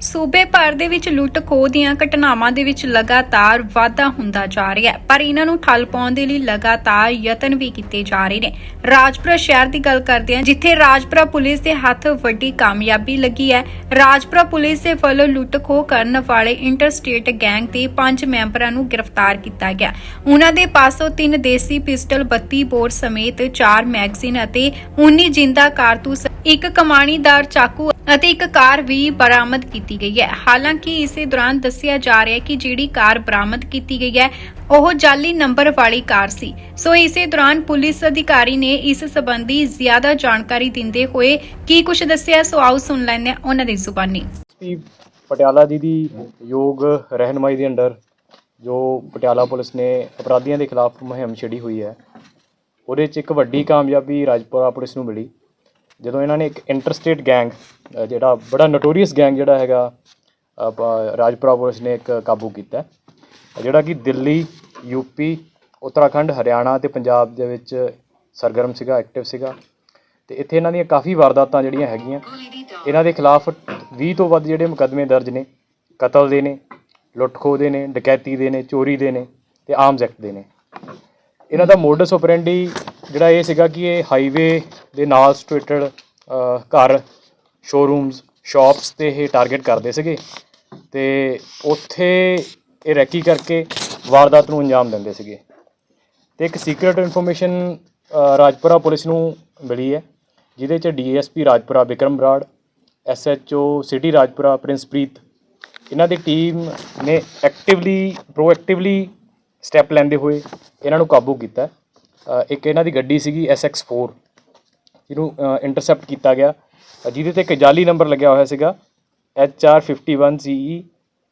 ਸੂਬੇ ਭਰ ਦੇ ਵਿੱਚ ਲੁੱਟ ਖੋਹ ਦੀਆਂ ਘਟਨਾਵਾਂ ਦੇ ਵਿੱਚ ਲਗਾਤਾਰ ਵਾਧਾ ਹੁੰਦਾ ਜਾ ਰਿਹਾ ਹੈ, ਪਰ ਇਹਨਾਂ ਨੂੰ ਠੱਲ ਪਾਉਣ ਦੇ ਲਈ ਲਗਾਤਾਰ ਯਤਨ ਵੀ ਕੀਤੇ ਜਾ ਰਹੇ ਨੇ। ਰਾਜਪੁਰਾ ਸ਼ਹਿਰ ਦੀ ਗੱਲ ਕਰਦੇ ਹਾਂ, ਜਿੱਥੇ ਰਾਜਪੁਰਾ ਪੁਲਿਸ ਦੇ ਹੱਥ ਵੱਡੀ ਕਾਮਯਾਬੀ ਲੱਗੀ ਹੈ। ਰਾਜਪੁਰਾ ਪੁਲਿਸ ਦੇ ਵੱਲੋਂ ਲੁੱਟ ਖੋਹ ਕਰਨ ਵਾਲੇ ਇੰਟਰਸਟੇਟ ਗੈਂਗ ਦੇ ਪੰਜ ਮੈਂਬਰਾਂ ਨੂੰ ਗ੍ਰਿਫਤਾਰ ਕੀਤਾ ਗਿਆ। ਉਹਨਾਂ ਦੇ ਪਾਸੋਂ ਤਿੰਨ ਦੇਸੀ ਪਿਸਟਲ 32 ਬੋਰ ਸਮੇਤ 4 ਮੈਗਜ਼ੀਨ ਅਤੇ 19 ਜਿੰਦਾ ਕਾਰਤੂਸ, ਇੱਕ ਕਮਾਣੀਦਾਰ ਚਾਕੂ ਅਤੇ ਇੱਕ ਕਾਰ ਵੀ ਬਰਾਮਦ ਕੀਤੀ ਗਈ ਹੈ। ਹਾਲਾਂਕਿ ਇਸੇ ਦੌਰਾਨ ਦੱਸਿਆ ਜਾ ਰਿਹਾ ਹੈ ਕਿ ਜਿਹੜੀ ਕਾਰ ਬਰਾਮਦ ਕੀਤੀ ਗਈ ਹੈ, ਉਹ ਜਾਲੀ ਨੰਬਰ ਵਾਲੀ ਕਾਰ ਸੀ। ਸੋ ਇਸੇ ਦੌਰਾਨ ਪੁਲਿਸ ਅਧਿਕਾਰੀ ਨੇ ਇਸ ਸੰਬੰਧੀ ਜ਼ਿਆਦਾ ਜਾਣਕਾਰੀ ਦਿੰਦੇ ਹੋਏ ਕੀ ਕੁਝ ਦੱਸਿਆ, ਸੋ ਆਓ ਸੁਣ ਲੈਂਦੇ ਹਾਂ ਉਹਨਾਂ ਦੀ ਜ਼ੁਬਾਨੀ। ਐਸਪੀ ਪਟਿਆਲਾ ਜੀ ਦੀ ਯੋਗ ਰਹਿਨਮਾਈ ਦੇ ਅੰਡਰ ਜੋ ਪਟਿਆਲਾ ਪੁਲਿਸ ਨੇ ਅਪਰਾਧੀਆਂ ਦੇ ਖਿਲਾਫ ਮੁਹਿੰਮ ਛੇੜੀ ਹੋਈ ਹੈ, ਉਹਦੇ 'ਚ ਇੱਕ ਵੱਡੀ ਕਾਮਯਾਬੀ ਰਾਜਪੁਰਾ ਪੁਲਿਸ ਨੂੰ ਮਿਲੀ। ਜਦੋਂ ਇਹਨਾਂ ਨੇ ਇੱਕ ਇੰਟਰਸਟੇਟ ਗੈਂਗ ਜਿਹੜਾ ਬੜਾ ਨੋਟੋਰੀਅਸ ਗੈਂਗ ਜਿਹੜਾ ਹੈਗਾ ਰਾਜਪੁਰਾ ਪੁਲਿਸ ਨੇ ਇੱਕ ਕਾਬੂ ਕੀਤਾ। ਜਿਹੜਾ ਕਿ ਦਿੱਲੀ ਯੂਪੀ ਉੱਤਰਾਖੰਡ, ਹਰਿਆਣਾ ਤੇ ਪੰਜਾਬ ਦੇ ਵਿੱਚ ਸਰਗਰਮ ਸੀਗਾ ਐਕਟਿਵ ਸੀਗਾ। ਤੇ ਇੱਥੇ ਇਹਨਾਂ ਦੀਆਂ ਕਾਫੀ ਵਾਰਦਾਤਾਂ ਜਿਹੜੀਆਂ ਹੈਗੀਆਂ, ਇਹਨਾਂ ਦੇ ਖਿਲਾਫ 20 ਤੋਂ ਵੱਧ ਜਿਹੜੇ ਮੁਕੱਦਮੇ ਦਰਜ ਨੇ, ਕਤਲ ਦੇ ਨੇ ਲੁੱਟਖੋ ਦੇ ਨੇ, ਡਕੈਤੀ ਦੇ ਨੇ, ਚੋਰੀ ਦੇ ਨੇ ਤੇ ਆਰਮਸ ਐਕਟ ਦੇ ਨੇ। ਇਹਨਾਂ ਦਾ ਮੋਡਸ ਆਪਰੈਂਡੀ ਜਿਹੜਾ ਇਹ ਸੀਗਾ ਕਿ ਇਹ ਹਾਈਵੇ ਦੇ ਨਾਲ ਸਿਚੁਏਟਡ ਘਰ ਸ਼ੋਰੂਮਸ ਸ਼ਾਪਸ ਤੇ ਇਹ ਟਾਰਗੇਟ ਕਰਦੇ ਸੀਗੇ ਤੇ ਉੱਥੇ ਇਹ ਰੈਕੀ ਕਰਕੇ ਵਾਰਦਾਤ ਨੂੰ ਅੰਜਾਮ ਦਿੰਦੇ ਸੀਗੇ। ਤੇ ਇੱਕ ਸੀਕ੍ਰੀਟ ਇਨਫੋਰਮੇਸ਼ਨ ਰਾਜਪੁਰਾ ਪੁਲਿਸ ਨੂੰ ਮਿਲੀ ਹੈ, ਜਿਹਦੇ ਚ DSP Rajpura Vikram Brar SHO city Rajpura Princepreet ਇਹਨਾਂ ਦੀ ਟੀਮ ਨੇ ਐਕਟਿਵਲੀ ਪ੍ਰੋਐਕਟਿਵਲੀ ਸਟੈਪ ਲੈਂਦੇ ਹੋਏ ਇਹਨਾਂ ਨੂੰ ਕਾਬੂ ਕੀਤਾ। ਇੱਕ ਇਹਨਾਂ ਦੀ ਗੱਡੀ ਸੀਗੀ SX4 ਜਿਹਨੂੰ ਇੰਟਰਸੈਪਟ ਕੀਤਾ ਗਿਆ ਜਿਹਦੇ ਤੇ ਇੱਕ ਜਾਲੀ ਨੰਬਰ ਲੱਗਿਆ ਹੋਇਆ ਸੀਗਾ HR51CE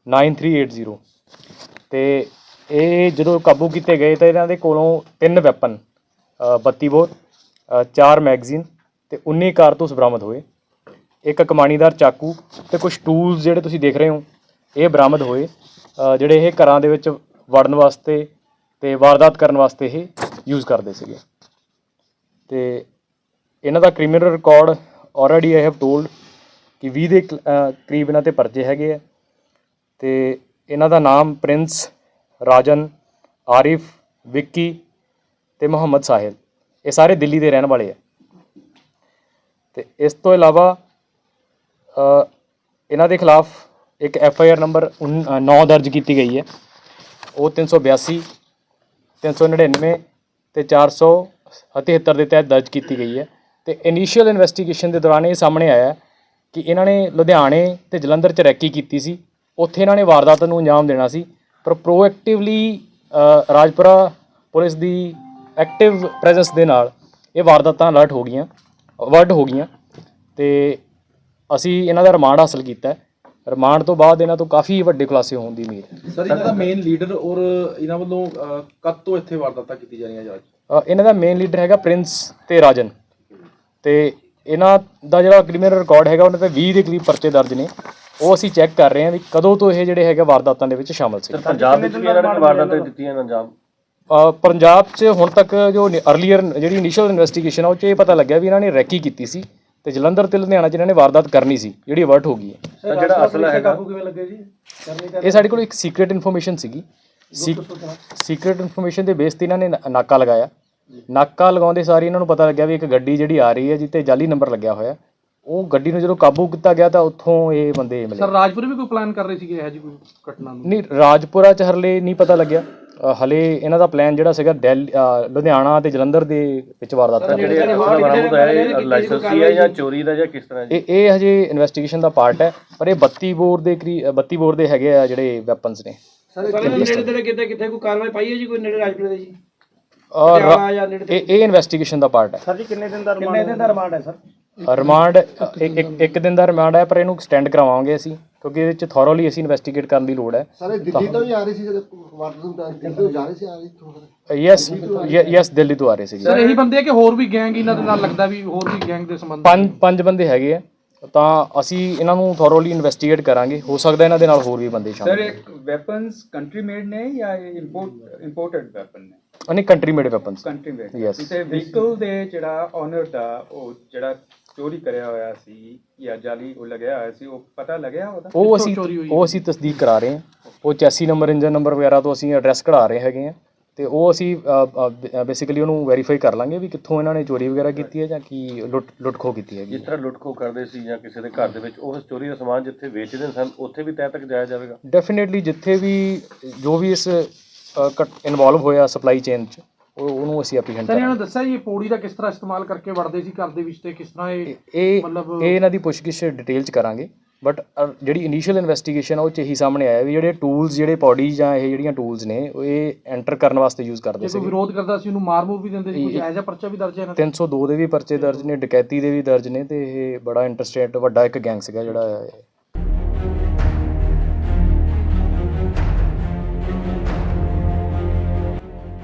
9380 ਤੇ ਇਹ ਜਦੋਂ ਕਾਬੂ ਕੀਤੇ ਗਏ ਤਾਂ ਇਹਨਾਂ ਦੇ ਕੋਲੋਂ ਤਿੰਨ ਵੈਪਨ 32 ਬੋਰ ਚਾਰ ਮੈਗਜ਼ੀਨ ਤੇ 19 ਕਾਰਤੂਸ ਬਰਾਮਦ ਹੋਏ। ਇੱਕ ਕਮਾਣੀਦਾਰ ਚਾਕੂ ਤੇ ਕੁਝ ਟੂਲਸ ਜਿਹੜੇ ਤੁਸੀਂ ਦੇਖ ਰਹੇ ਹੋ, ਇਹ ਬਰਾਮਦ ਹੋਏ। ਜਿਹੜੇ ਇਹ ਘਰਾਂ ਦੇ ਵਿੱਚ ਵੜਨ ਵਾਸਤੇ ਤੇ ਵਾਰਦਾਤ ਕਰਨ ਵਾਸਤੇ ਇਹ ਯੂਜ਼ ਕਰਦੇ ਸੀਗੇ। ਤੇ ਇਹਨਾਂ ਦਾ criminal record already I have told ਕਿ 20 ਦੇ ਕਰੀਬ ਇਹਨਾਂ ਤੇ ਪਰਚੇ ਹੈਗੇ ਆ। ਤੇ ਇਹਨਾਂ ਦਾ ਨਾਮ ਪ੍ਰਿੰਸ, ਰਾਜਨ, ਆਰਿਫ, ਵਿੱਕੀ ਤੇ ਮੁਹੰਮਦ ਸਾਹਿਲ, ਇਹ ਸਾਰੇ ਦਿੱਲੀ ਦੇ ਰਹਿਣ ਵਾਲੇ ਆ। ਤੇ ਇਸ ਤੋਂ ਇਲਾਵਾ ਇਹਨਾਂ ਦੇ ਖਿਲਾਫ ਇੱਕ ਐਫ ਆਈ ਆਰ ਨੰਬਰ 9 ਦਰਜ ਕੀਤੀ ਗਈ ਹੈ। ਉਹ 382 399 ਤੇ 473 ਦੇ ਤਹਿਤ ਦਰਜ ਕੀਤੀ ਗਈ ਹੈ। ਤੇ ਇਨੀਸ਼ੀਅਲ ਇਨਵੈਸਟੀਗੇਸ਼ਨ ਦੇ ਦੌਰਾਨ ਇਹ ਸਾਹਮਣੇ ਆਇਆ ਕਿ ਇਹਨਾਂ ਨੇ ਲੁਧਿਆਣੇ ਤੇ ਜਲੰਧਰ 'ਚ ਰੈਕੀ ਕੀਤੀ ਸੀ। ਉੱਥੇ ਇਹਨਾਂ ਨੇ ਵਾਰਦਾਤ ਨੂੰ ਅੰਜਾਮ ਦੇਣਾ ਸੀ। ਪਰ ਪ੍ਰੋਐਕਟਿਵਲੀ ਰਾਜਪੁਰਾ ਪੁਲਿਸ ਦੀ ਐਕਟਿਵ ਪ੍ਰੈਜ਼ੈਂਸ ਦੇ ਨਾਲ ਇਹ ਵਾਰਦਾਤਾਂ ਅਲਰਟ ਹੋ ਗਈਆਂ ਅਵਰਡ ਹੋ ਗਈਆਂ। ਤੇ ਅਸੀਂ ਇਹਨਾਂ ਦਾ ਰਿਮਾਂਡ ਹਾਸਲ ਕੀਤਾ। ਰਿਮਾਂਡ ਤੋਂ ਬਾਅਦ ਇਹਨਾਂ ਤੋਂ ਕਾਫੀ ਵੱਡੇ ਖੁਲਾਸੇ ਹੋਣ ਦੀ ਉਮੀਦ ਹੈ। ਸਰ ਇਹਨਾਂ ਦਾ ਮੇਨ ਲੀਡਰ ਔਰ ਇਹਨਾਂ ਵੱਲੋਂ ਅਹ, ਕਦ ਤੋਂ ਇੱਥੇ ਵਾਰਦਾਤਾਂ ਕੀਤੀ ਜਾ ਰਹੀਆਂ ਅ, ਇਹਨਾਂ ਦਾ ਮੇਨ ਲੀਡਰ ਹੈਗਾ ਪ੍ਰਿੰਸ ਤੇ ਰਾਜਨ। ਤੇ ਇਹਨਾਂ ਦਾ ਜਿਹੜਾ ਕ੍ਰਿਮੀਨਲ ਰਿਕਾਰਡ ਹੈਗਾ ਉਹਨਾਂ ਤੇ 20 ਦੇ ਕਰੀਬ ਪਰਚੇ ਦਰਜ ਨੇ। ਉਹ ਅਸੀਂ ਚੈੱਕ ਕਰ ਰਹੇ ਹਾਂ ਵੀ ਕਦੋਂ ਤੋਂ ਇਹ ਜਿਹੜੇ ਹੈਗੇ ਵਾਰਦਾਤਾਂ ਦੇ ਵਿੱਚ ਸ਼ਾਮਲ ਸੀ। ਪੰਜਾਬ ਵਿੱਚ ਵੀ ਇਹਨਾਂ ਨੇ? ਵਾਰਦਾਤਾਂ ਦਿੱਤੀਆਂ ਅੰਜਾਮ ਅ, ਪੰਜਾਬ 'ਚ ਹੁਣ ਤੱਕ ਜੋ ਅਰਲੀਅਰ ਜਿਹੜੀ ਇਨੀਸ਼ੀਅਲ ਇਨਵੈਸਟੀਗੇਸ਼ਨ ਆ ਉਹ 'ਚ ਇਹ ਪਤਾ ਲੱਗਿਆ ਵੀ ਇਹਨਾਂ ਨੇ ਰੈਕੀ ਕੀਤੀ ਸੀ। ਤੇ ਜਲੰਧਰ ਤੇ ਲੁਧਿਆਣਾ 'ਚ ਇਹਨਾਂ ਨੇ ਵਾਰਦਾਤ ਕਰਨੀ ਸੀ ਜਿਹੜੀ ਅਵਰਟ ਹੋ ਗਈ ਹੈ। ਜਿਹੜਾ ਅਸਲ ਹੈਗਾ। ਕਿਵੇਂ ਲੱਗੇ ਜੀ? ਇਹ ਸਾਡੇ ਕੋਲ ਇੱਕ ਸੀਕ੍ਰੀਟ ਇਨਫੋਰਮੇਸ਼ਨ ਸੀਗੀ। ਸੀਕ੍ਰੀਟ ਇਨਫੋਰਮੇਸ਼ਨ ਦੇ ਬੇਸ ਤੇ ਇਹਨਾਂ ਨੇ ਨਾ- ਨਾਕਾ ਲਗਾਇਆ। ਨਾਕਾ ਲਗਾਉਂਦੇ ਸਾਰੀ ਇਹਨਾਂ ਨੂੰ ਪਤਾ ਲੱਗਿਆ ਵੀ ਇੱਕ ਗੱਡੀ ਜਿਹੜੀ ਆ ਰਹੀ ਹੈ ਜਿੱਤੇ ਜਾਲੀ ਨੰਬਰ ਲੱਗਿਆ ਹੋਇਆ। ਉਹ ਗੱਡੀ ਨੂੰ ਜਦੋਂ ਕਾਬੂ ਕੀਤਾ ਗਿਆ ਤਾਂ ਉੱਥੋਂ ਇਹ ਬੰਦੇ ਮਿਲੇ। ਸਰ ਰਾਜਪੁਰ ਵੀ ਕੋਈ ਪਲਾਨ ਕਰ ਰਹੇ ਸੀਗੇ ਇਹ ਜੀ ਕੋਈ ਘਟਨਾ ਨੂੰ? ਨਹੀਂ ਰਾਜਪੁਰਾ ਚ ਹਰਲੇ ਨਹੀਂ ਪਤਾ ਲੱਗਿਆ। ਹਲੇ ਇਹਨਾਂ ਦਾ ਪਲਾਨ ਜਿਹੜਾ ਸੀਗਾ ਦਿੱਲੀ ਲੁਧਿਆਣਾ ਤੇ ਜਲੰਧਰ ਦੇ ਵਿੱਚ ਵਾਰਦਾਤ ਕਰਨੀ ਜਿਹੜੇ ਅਸਲ ਬਰਾਮਦ ਹੋਇਆ ਇਹ ਲਾਇਸੈਂਸੀ ਹੈ ਜਾਂ ਚੋਰੀ ਦਾ ਜਾਂ ਕਿਸ ਤਰ੍ਹਾਂ ਜੀ? ਇਹ ਇਹ ਹਜੇ ਇਨਵੈਸਟੀਗੇਸ਼ਨ ਦਾ ਪਾਰਟ ਹੈ ਪਰ ਇਹ 32 ਬੋਰ ਦੇ ਕਰੀ 32 ਬੋਰ ਦੇ ਹੈਗੇ ਆ ਜਿਹੜੇ ਵੈਪਨਸ ਨੇ। ਸਰ ਨੇੜੇ ਤੇੜੇ ਕਿਤੇ ਕਿਤੇ ਕੋਈ ਕਾਰਵਾਈ ਪਾਈ ਹੈ ਜੀ ਕੋਈ ਨੇੜੇ ਰਾਜਪੁਰ ਦੇ ਜੀ? ਇਹ ਇਹ ਇਨਵੈਸਟੀਗੇਸ਼ਨ ਦਾ ਪਾਰਟ ਹੈ। ਸਰ ਜੀ ਕਿੰਨੇ ਦਿਨ ਦਾ ਰਿਮਾਂਡ ਕਿੰਨੇ ਦਿਨ ਦਾ ਰਿਮਾਂਡ ਹੈ ਸਰ? ਰਿਮਾਂਡ ਇੱਕ ਇੱਕ- ਇੱਕ ਦਿਨ ਦਾ ਰਿਮਾਂਡ ਹੈ ਪਰ ਇਹਨੂੰ ਐਕਸਟੈਂਡ ਕਰਾਵਾਂਗੇ ਅਸੀਂ। ਕਿਉਂਕਿ ਇਹਦੇ ਵਿੱਚ ਥੋਰੋਲੀ ਅਸੀਂ ਇਨਵੈਸਟੀਗੇਟ ਕਰਨ ਦੀ ਲੋੜ ਹੈ। ਸਾਰੇ ਦਿੱਲੀ ਤੋਂ ਹੀ ਆ ਰਹੀ ਸੀ ਜਦੋਂ ਵਾਰਦਾਤ ਨੂੰ ਦਿੱਲੀ ਤੋਂ ਜਾ ਰਹੇ ਸੀ ਆ ਰਹੀ ਤੋਂ ਯੈਸ ਯੈਸ ਦਿੱਲੀ ਤੋਂ ਆ ਰਹੇ ਸੀਗੇ ਸਰ ਇਹੀ ਬੰਦੇ ਆ ਕਿ ਹੋਰ ਵੀ ਗੈਂਗ ਇਹਨਾਂ ਦੇ ਨਾਲ ਲੱਗਦਾ ਵੀ ਹੋਰ ਵੀ ਗੈਂਗ ਦੇ ਸੰਬੰਧ? ਪੰਜ ਪੰਜ ਬੰਦੇ ਹੈਗੇ ਆ। ਤਾਂ ਅਸੀਂ ਇਹਨਾਂ ਨੂੰ ਥੋਰੋਲੀ ਇਨਵੈਸਟੀਗੇਟ ਕਰਾਂਗੇ। ਹੋ ਸਕਦਾ ਇਹਨਾਂ ਦੇ ਨਾਲ ਹੋਰ ਵੀ ਬੰਦੇ ਸਰ ਸ਼ਾਮਲ ਇੱਕ ਵੈਪਨਸ ਕੰਟਰੀ ਮੇਡ ਨੇ ਜਾਂ ਇੰਪੋਰਟ ਇੰਪੋਰਟਡ ਵੈਪਨ ਨੇ? ਅਨੇ country made weapons country made Yes. ਤੇ ਵਹੀਕਲ ਦੇ ਜਿਹੜਾ ਓਨਰ ਦਾ ਉਹ ਜਿਹੜਾ ਚੋਰੀ ਕਰਿਆ ਹੋਇਆ ਸੀ ਜਾਂ ਜਾਲੀ ਉਹ ਲਗਿਆ ਹੋਇਆ ਸੀ ਉਹ ਪਤਾ ਲੱਗਿਆ ਉਹਦਾ? ਉਹ ਅਸੀਂ ਉਹ ਅਸੀਂ ਤਸਦੀਕ ਕਰਾ ਰਹੇ ਹਾਂ। ਉਹ ਚੈਸੀ ਨੰਬਰ ਇੰਜਨ ਨੰਬਰ ਵਗੈਰਾ ਤੋਂ ਅਸੀਂ ਐਡਰੈਸ ਕਢਾ ਰਹੇ ਹੈਗੇ ਆ ਤੇ ਉਹ ਅਸੀਂ ਬੇਸਿਕਲੀ ਉਹਨੂੰ ਵੈਰੀਫਾਈ ਕਰ ਲਾਂਗੇ ਵੀ ਕਿੱਥੋਂ ਇਹਨਾਂ ਨੇ ਚੋਰੀ ਵਗੈਰਾ ਕੀਤੀ ਹੈ ਜਾਂ ਕੀ ਲੁੱਟ ਲੁੱਟ ਖੋਹ ਕੀਤੀ ਹੈਗੀ ਜਿਸ ਤਰ੍ਹਾਂ ਲੁੱਟਖੋ ਕਰਦੇ ਸੀ ਜਾਂ ਕਿਸੇ ਦੇ ਘਰ ਦੇ ਵਿੱਚ ਉਸ ਚੋਰੀ ਦਾ ਸਮਾਨ ਜਿੱਥੇ ਵੇਚਦੇ ਸਨ ਉੱਥੇ ਵੀ ਤੈ ਤੱਕ ਜਾਇਆ ਜਾਵੇਗਾ? ਡੈਫੀਨਿਟਲੀ ਜਿੱਥੇ ਵੀ ਜੋ ਵੀ ਇਸ ਇਨਵੋਲਵ ਹੋਇਆ ਸਪਲਾਈ ਚੇਨ ਚ ਉਹ ਉਹਨੂੰ ਅਸੀਂ ਐਪਰੀਹੈਂਡ ਸਰ ਇਹਨਾਂ ਨੇ ਦੱਸਿਆ ਜੀ ਇਹ ਪੌੜੀ ਦਾ ਕਿਸ ਤਰ੍ਹਾਂ ਇਸਤੇਮਾਲ ਕਰਕੇ ਵੜਦੇ ਸੀ ਘਰ ਦੇ ਵਿੱਚ ਤੇ ਕਿਸ ਤਰ੍ਹਾਂ ਇਹ ਇਹ ਮਤਲਬ- ਇਹ ਇਹਨਾਂ ਦੀ ਪੁੱਛਗਿੱਛ ਡਿਟੇਲ ਚ ਕਰਾਂਗੇ। ਬਟ ਜਿਹੜੀ ਇਨੀਸ਼ੀਅਲ ਇਨਵੈਸਟੀਗੇਸ਼ਨ ਆ ਉਹ ਚ ਇਹੀ ਸਾਹਮਣੇ ਆਇਆ ਵੀ ਜਿਹੜੇ ਟੂਲਸ ਜਿਹੜੇ ਪੌਡੀ ਜਾਂ ਇਹ ਜਿਹੜੀਆਂ ਟੂਲਸ ਨੇ ਉਹ ਇਹ ਐਂਟਰ ਕਰਨ ਵਾਸਤੇ ਯੂਜ਼ ਕਰਦੇ ਜੇ ਕੋਈ ਸੀ ਵਿਰੋਧ ਕਰਦਾ ਸੀ ਉਹਨੂੰ ਮਾਰ ਮੂਰ ਵੀ ਦਿੰਦੇ ਸੀ ਕੋਈ ਐਜਾ ਪਰਚਾ ਵੀ ਦਰਜ ਹੈ ਤੇ? 302 ਦੇ ਵੀ ਪਰਚੇ ਦਰਜ ਨੇ ਡਕੈਤੀ ਦੇ ਵੀ ਦਰਜ ਨੇ ਤੇ ਇਹ ਬੜਾ ਇੰਟਰਸਟੇਟ ਵੱਡਾ ਇੱਕ ਗੈਂਗ ਸੀਗਾ ਜਿਹੜਾ